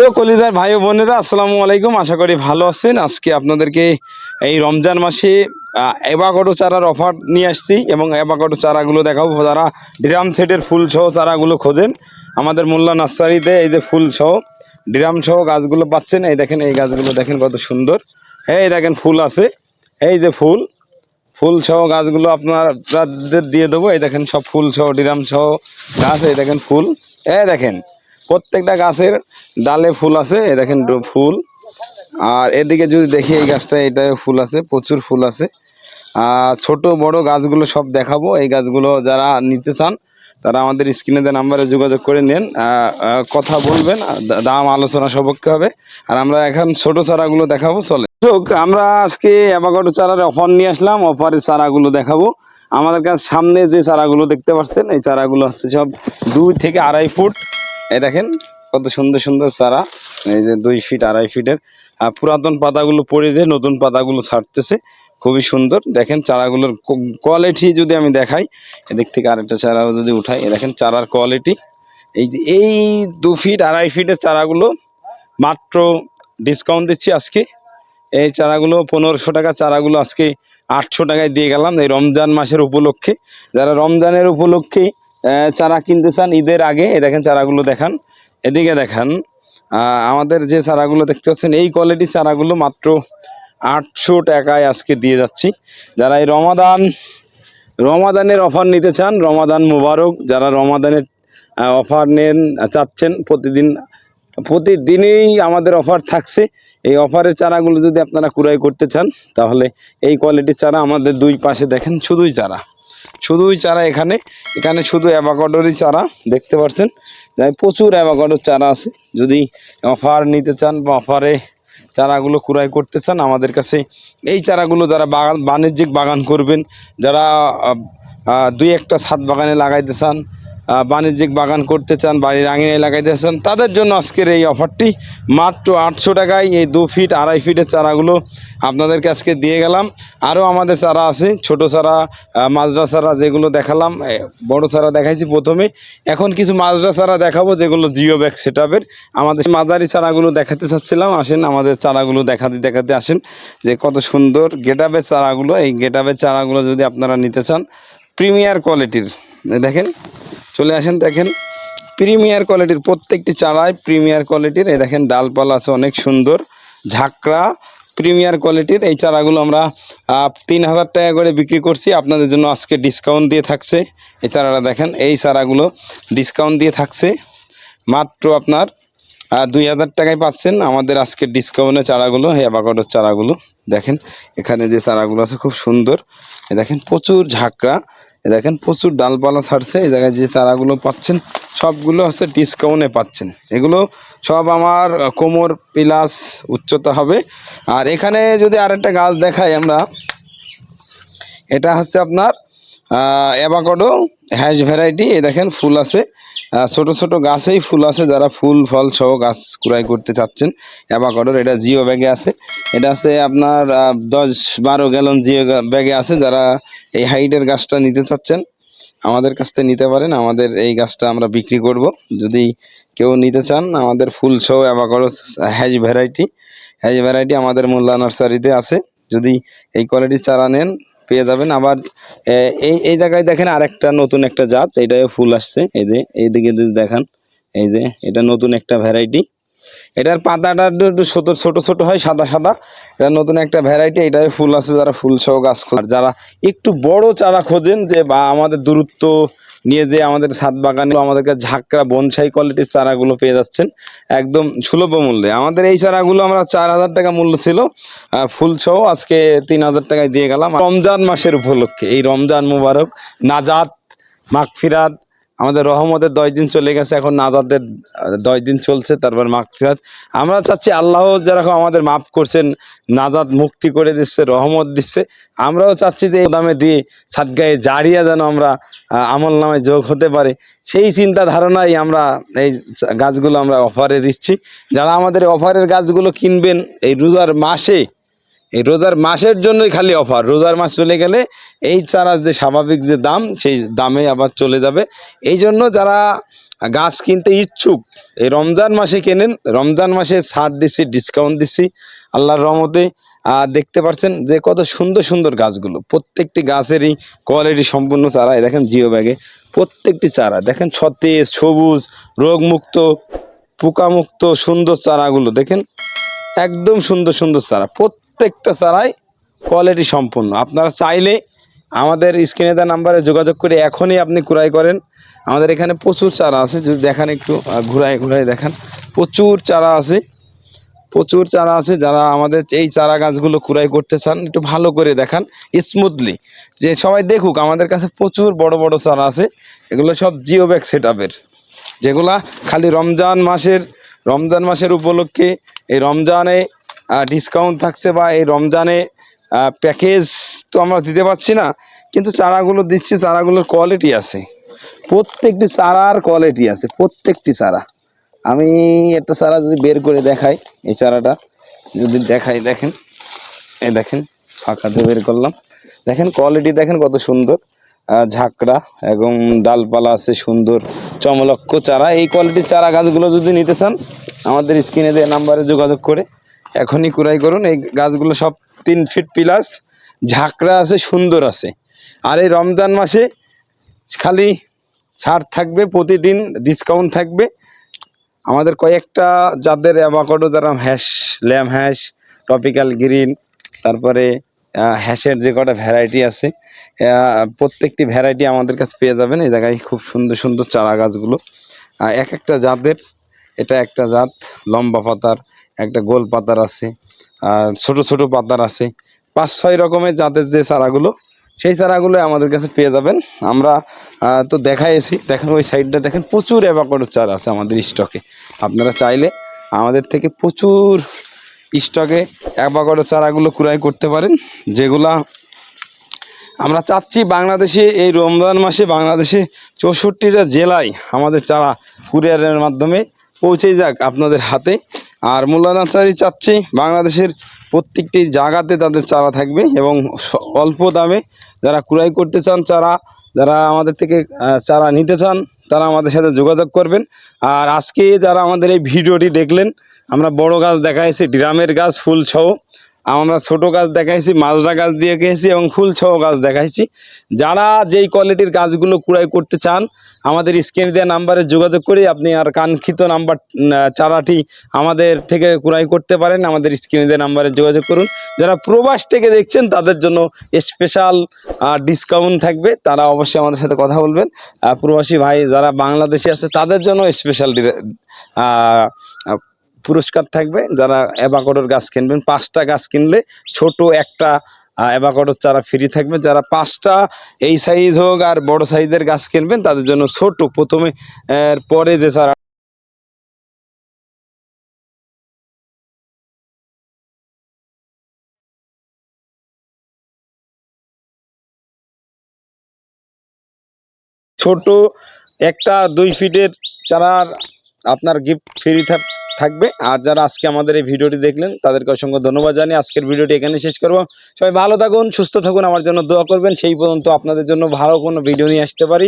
তো কলিজার ভাই বোনেরা, আসসালামু আলাইকুম। আশা করি ভালো আছেন। আজকে আপনাদেরকে এই রমজান মাসে এবাগটো চারার অফার নিয়ে আসছি এবং এবাগটো চারাগুলো দেখাবো। যারা ড্রাম সেটের ফুল সহ চারাগুলো খোঁজেন, আমাদের মোল্লা নার্সারিতে এই যে ফুল সহ ড্রাম সহ গাছগুলো পাচ্ছেন। এই দেখেন, এই গাছগুলো দেখেন কত সুন্দর। হ্যাঁ এই দেখেন, ফুল আছে। এই যে ফুল ফুল সহ গাছগুলো আপনাদের দিয়ে দেবো। এই দেখেন, সব ফুল সহ ডিরাম সহ গাছ, এই দেখেন ফুল। এই দেখেন প্রত্যেকটা গাছের ডালে ফুল আছে, এই দেখেন ফুল। আর এদিকে যদি দেখি এই গাছটা এটা ফুল আছে, প্রচুর ফুল আছে। আর ছোট বড় গাছগুলো সব দেখাবো। এই গাছগুলো যারা নিতে চান, তারা আমাদের স্ক্রিনে দেওয়া নাম্বারে যোগাযোগ করে নেন। কথা বলবেন দাম আলোচনা সপক্ষে হবে। আর আমরা এখন ছোট চারাগুলো দেখাবো, চলে। আমরা আজকে অ্যাভাকাডো চারার অফার নিয়ে আসলাম। অফারের চারাগুলো দেখাবো। আমাদের কাছে সামনে যে চারাগুলো দেখতে পাচ্ছেন, এই চারাগুলো হচ্ছে সব দুই থেকে আড়াই ফুট এই দেখেন, কত সুন্দর সুন্দর চারা। এই যে দুই ফিট আড়াই ফিটের আর পুরাতন পাতাগুলো পড়ে যে নতুন পাতাগুলো ছাড়তেছে, খুবই সুন্দর। দেখেন চারাগুলোর কোয়ালিটি যদি আমি দেখাই, এদিক থেকে আরেকটা চারাও যদি উঠাই দেখেন চারার কোয়ালিটি এই যে এই দু ফিট আড়াই ফিটের চারাগুলো মাত্র ডিসকাউন্ট দিচ্ছি আজকে। এই চারাগুলো পনেরোশো টাকা, চারাগুলো আজকে আটশো টাকায় দিয়ে গেলাম এই রমজান মাসের উপলক্ষে। যারা রমজানের উপলক্ষে চারা কিনতে চান ঈদের আগে এই দেখেন চারাগুলো দেখান। এদিকে দেখান আমাদের যে চারাগুলো দেখতে পাচ্ছেন, এই কোয়ালিটি চারাগুলো মাত্র আটশো টাকায় আজকে দিয়ে যাচ্ছি। যারা এই রমাদান, রমাদানের অফার নিতে চান, রমাদান মুবারক, যারা রমাদানের অফার নেন, চাচ্ছেন, প্রতিদিন, প্রতিদিনই আমাদের অফার থাকছে। এই অফারের চারাগুলো যদি আপনারা ক্রয় করতে চান, তাহলে এই কোয়ালিটির চারা আমাদের দুই পাশে দেখেন, শুধুই চারা। শুধুই চারা এখানে। এখানে শুধু অ্যাভাকাডোরই চারা, দেখতে পাচ্ছেন প্রচুর অ্যাভাকাডোর চারা আছে। যদি অফার নিতে চান বা অফারে চারাগুলো ক্রয় করতে চান, আমাদের কাছে এই চারাগুলো যারা বাগান, বাণিজ্যিক বাগান করবেন, যারা দুই একটা ছাদ বাগানে লাগাইতে চান বাণিজ্যিক বাগান করতে চান বাড়ির আঙিনায় লাগাইতে চান, তাদের জন্য আজকের এই অফারটি। মাত্র আটশো টাকায় এই দু ফিট, আড়াই ফিটের চারাগুলো আপনাদেরকে আজকে দিয়ে গেলাম। আরও আমাদের চারা আছে, ছোট চারা মাজরা চারা যেগুলো দেখালাম বড় চারা দেখাইছি প্রথমে। এখন কিছু মাজরা চারা দেখাবো, যেগুলো জিও ব্যাগ সেট আমাদের মাঝারি চারাগুলো দেখাতে চাচ্ছিলাম, আসেন আমাদের চারাগুলো দেখাতে দেখাতে আসেন যে কত সুন্দর গেটাবের চারাগুলো। এই গেটাবের চারাগুলো যদি আপনারা নিতে চান, প্রিমিয়ার কোয়ালিটির, দেখেন। চলে আসেন দেখেন। প্রিমিয়ার কোয়ালিটির প্রত্যেকটি চারায় প্রিমিয়ার কোয়ালিটির। এই দেখেন, ডালপালা আছে অনেক সুন্দর। ঝাঁকড়া প্রিমিয়ার কোয়ালিটির। এই চারাগুলো আমরা তিন হাজার টাকা করে বিক্রি করছি। আপনাদের জন্য আজকে ডিসকাউন্ট দিয়ে থাকছে। এই চারাটা দেখেন, এই চারাগুলো ডিসকাউন্ট দিয়ে থাকছে। মাত্র আপনার দুই হাজার টাকায় পাচ্ছেন আমাদের আজকে ডিসকাউন্টে চারাগুলো অ্যাভাকাডোর চারাগুলো। দেখেন, এখানে যে চারাগুলো আছে খুব সুন্দর। দেখেন, প্রচুর ঝাঁকড়া। দেখেন প্রচুর ডালপালা ছাড়ছে, এই জায়গায় যে চারাগুলো পাচ্ছেন, সবগুলো হচ্ছে ডিসকাউন্টে পাচ্ছেন। এগুলো সব আমার কোমর প্লাস উচ্চতা হবে। আর এখানে যদি আরেকটা গাছ দেখাই আমরা, এটা হচ্ছে আপনার অ্যাবাকডো হ্যাশ ভ্যারাইটি এ দেখেন ফুল আছে। ছোট ছোট গাছেই ফুল আছে, যারা ফুল, ফল সহ গাছ ক্রয় করতে চাচ্ছেন। অ্যাভাকাডোর, এটা জিও ব্যাগে আছে। এটা আছে আপনার দশ বারো গ্যালন জিও ব্যাগে আছে, যারা এই হাইটের গাছটা নিতে চাচ্ছেন, আমাদের কাছ থেকে নিতে পারেন। আমাদের এই গাছটা আমরা বিক্রি করব। যদি কেউ নিতে চান, আমাদের ফুল সহ avocado Hass variety Hass variety আমাদের মোল্লা নার্সারিতে আছে। যদি এই কোয়ালিটির চারা নেন পেয়ে যাবেন। আবার এই এই জায়গায় দেখেন আরেকটা নতুন একটা জাত এটাও ফুল আসছে। এই যে, এইদিকে দেখান, এই যে, এটা নতুন একটা ভ্যারাইটি এটার পাতাটা একটু ছোট ছোট ছোট হয় সাদা সাদা। এটা নতুন একটা ভ্যারাইটি এটাই ফুল আছে যারা ফুল সহ গাছ খোঁজ। যারা একটু বড় চারা খোঁজেন যে বা আমাদের দূরত্ব নিয়ে যে আমাদের ছাদ বাগানে আমাদেরকে ঝাঁকড়া বনসাই কোয়ালিটির চারাগুলো পেয়ে যাচ্ছেন একদম সুলভ মূল্যে। আমাদের এই চারাগুলো আমরা চার হাজার টাকা মূল্য ছিল আহ, ফুল সহ আজকে তিন হাজার টাকায় দিয়ে গেলাম। রমজান মাসের উপলক্ষে এই রমজান মুবারক নাজাত মাগফিরাত আমাদের রহমতের দশ দিন চলে গেছে, এখন নাজাদের দশ দিন চলছে, তারপর মাগফিরাত। আমরা চাচ্ছি আল্লাহ যেরকম আমাদের মাফ করছেন নাজাদ মুক্তি করে দিচ্ছে, রহমত দিচ্ছে, আমরাও চাচ্ছি যে দামে দিয়ে সাদগায়ে জারিয়া যেন আমরা আমল নামে যোগ হতে পারে। সেই চিন্তা ধারণাই আমরা এই গাছগুলো আমরা অফারে দিচ্ছি। যারা আমাদের অফারের গাছগুলো কিনবেন, এই রোজার মাসে এই রোজার মাসের জন্যই খালি অফার। রোজার মাস চলে গেলে এই চারার যে স্বাভাবিক যে দাম, সেই দামে আবার চলে যাবে। এই জন্য যারা গাছ কিনতে ইচ্ছুক, এই রমজান মাসে কেনেন, রমজান মাসে ছাড় দিচ্ছি ডিসকাউন্ট দিচ্ছি আল্লাহর রহমতে দেখতে পাচ্ছেন যে কত সুন্দর সুন্দর গাছগুলো। প্রত্যেকটি গাছেরই কোয়ালিটি সম্পূর্ণ চারা। দেখেন জিও ব্যাগে প্রত্যেকটি চারা। দেখেন সতেজ, সবুজ, রোগমুক্ত, পোকামুক্ত, সুন্দর চারাগুলো। দেখেন, একদম সুন্দর সুন্দর চারা। প্রত্যেকটা চারাই কোয়ালিটি সম্পূর্ণ। আপনারা চাইলে আমাদের স্ক্রিনে দেওয়া নাম্বারে যোগাযোগ করে এখনই আপনি ক্রয় করেন। আমাদের এখানে প্রচুর চারা আছে, যদি দেখান একটু ঘুরায় ঘুরায় দেখান। প্রচুর চারা আছে, প্রচুর চারা আছে যারা আমাদের এই চারা গাছগুলো কুড়াই করতে চান, একটু ভালো করে দেখান স্মুথলি যে সবাই দেখুক, আমাদের কাছে প্রচুর বড় বড় চারা আছে, এগুলো সব জিও ব্যাগ সেট আপের যেগুলা খালি রমজান মাসের রমজান মাসের উপলক্ষে, এই রমজানে ডিসকাউন্ট থাকছে বা এই রমজানে প্যাকেজ তো আমরা দিতে পারছি না, কিন্তু চারাগুলো দিচ্ছি, চারাগুলোর কোয়ালিটি আছে। প্রত্যেকটি চারার কোয়ালিটি আছে, প্রত্যেকটি চারা। আমি একটা চারা যদি বের করে দেখাই, এই চারাটা, যদি দেখাই, দেখেন, এই দেখেন ফাঁকাতে বের করলাম। দেখেন কোয়ালিটি দেখেন কত সুন্দর। ঝাঁকড়া এবং ডালপালা আছে, সুন্দর চমলক্ষ চারা। এই কোয়ালিটির চারা গাছগুলো যদি নিতে চান, আমাদের স্ক্রিনে দেওয়া নাম্বারে যোগাযোগ করে এখনই কুড়াই করুন। এই গাছগুলো সব তিন ফিট প্লাস ঝাঁকড়া আছে, সুন্দর আছে। আর এই রমজান মাসে খালি ছাড় থাকবে, প্রতিদিন ডিসকাউন্ট থাকবে। আমাদের কয়েকটা যাদের অ্যাভাকাডো যারা Hass lamb Hass tropical green তারপরে হ্যাশের যে কটা ভ্যারাইটি আছে প্রত্যেকটি ভ্যারাইটি আমাদের কাছে পেয়ে যাবেন। এই জায়গায় খুব সুন্দর সুন্দর চারা গাছগুলো। এক একটা জাতের, এটা একটা জাত, লম্বা পাতার একটা গোল পাতার আছে ছোট ছোট পাতার আছে। পাঁচ ছয় রকমের জাতের যে চারাগুলো, সেই চারাগুলো আমাদের কাছে পেয়ে যাবেন। আমরা তো দেখাইছি দেখেন ওই সাইডটা দেখেন, প্রচুর অ্যাভাকাডো চারা আছে আমাদের স্টকে আপনারা চাইলে আমাদের থেকে প্রচুর স্টকে অ্যাভাকাডো চারাগুলো ক্রয় করতে পারেন, যেগুলা আমরা চাচ্ছি বাংলাদেশে এই রমজান মাসে, বাংলাদেশে চৌষট্টিটা জেলায় আমাদের চারা কুরিয়ারের মাধ্যমে পৌঁছে যাক আপনাদের হাতে। আর মোল্লা নার্সারি চাচ্ছি বাংলাদেশের প্রত্যেকটি জায়গাতে তাদের চারা থাকবে এবং অল্প দামে যারা ক্রয় করতে চান চারা, যারা আমাদের থেকে চারা নিতে চান, তারা আমাদের সাথে যোগাযোগ করবেন। আর আজকে যারা আমাদের এই ভিডিওটি দেখলেন, আমরা বড় গাছ দেখাইছি, ড্রামের গাছ, ফুল সহ। আমরা ছোট গাছ দেখাইছি, মাজরা গাছ দিয়ে গেছি এবং ফুল সহ গাছ দেখাইছি। যারা যেই কোয়ালিটির গাছগুলো কুড়াই করতে চান, আমাদের স্ক্রিনে দেওয়া নাম্বারে যোগাযোগ করে আপনি আর কাঙ্ক্ষিত নাম্বার চারাটি আমাদের থেকে কুড়াই করতে পারেন। আমাদের স্ক্রিনে দেওয়া নাম্বারে যোগাযোগ করুন। যারা প্রবাস থেকে দেখছেন, তাদের জন্য স্পেশাল ডিসকাউন্ট থাকবে। তারা অবশ্যই আমাদের সাথে কথা বলবেন। প্রবাসী ভাই যারা বাংলাদেশে আছে, তাদের জন্য স্পেশাল পুরস্কার থাকবে। যারা অ্যাভাকাডোর গাছ কিনবেন, পাঁচটা গাছ কিনলে ছোট একটা অ্যাভাকাডোর চারা ফ্রি থাকবে। যারা পাঁচটা, এই সাইজ হোক আর বড় সাইজের গাছ কিনবেন, তাদের জন্য ছোট। প্রথমে পরে যে চারা ছোট, একটা দুই ফিটের চারার আপনার গিফট ফ্রি থাকবে। আর যারা আজকে আমাদের এই ভিডিওটি দেখলেন, তাদেরকে অসংখ্য ধন্যবাদ জানিয়ে আজকের ভিডিওটি এখানে শেষ করব। সবাই ভালো থাকুন, সুস্থ থাকুন, আমার জন্য দোয়া করবেন। সেই পর্যন্ত আপনাদের জন্য ভালো কোনো ভিডিও নিয়ে আসতে পারি।